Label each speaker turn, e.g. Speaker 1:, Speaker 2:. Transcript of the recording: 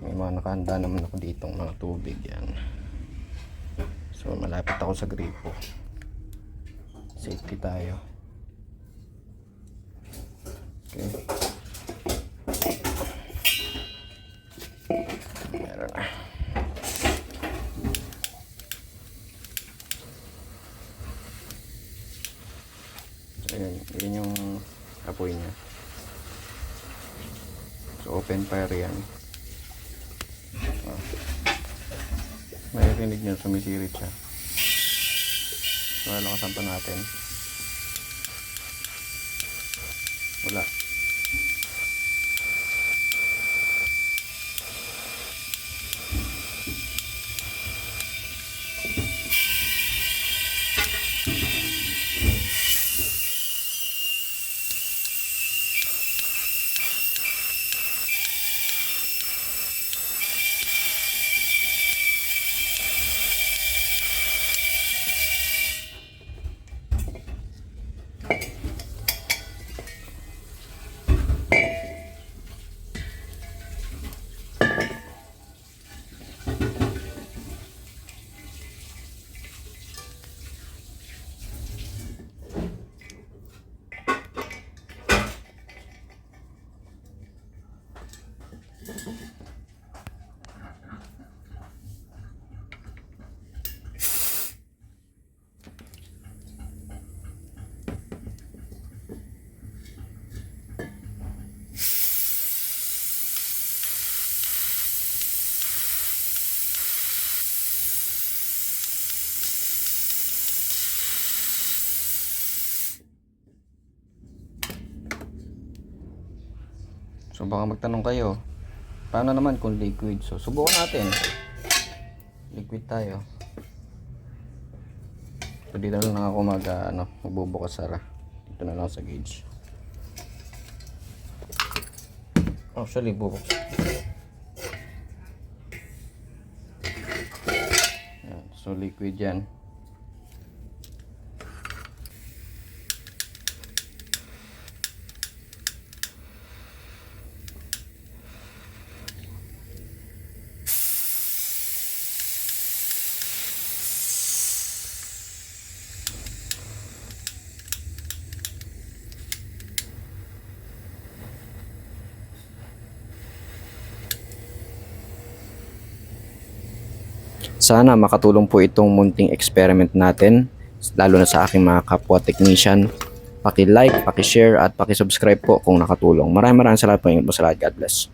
Speaker 1: May mga nakahanda naman ako ditong mga tubig yan. So malapit ako sa gripo. Safety tayo. Okay. Meron na. Yun yung apoy niya. So, open fire yan. Ah. Naririnig niyo, sumisirit siya. So, lakasan pa natin. Wala. So baka magtanong kayo, paano naman kung liquid? So subukan natin. Liquid tayo. So dito na lang ako mag ah, ano, magbubukas sara. Dito na lang sa gauge. Actually, bubukas. So liquid yan. Sana makatulong po itong munting experiment natin, lalo na sa aking mga kapwa technician. Paki-like, paki-share at paki-subscribe po kung nakatulong. Maraming maraming salamat po. Ingat po sa lahat. God bless.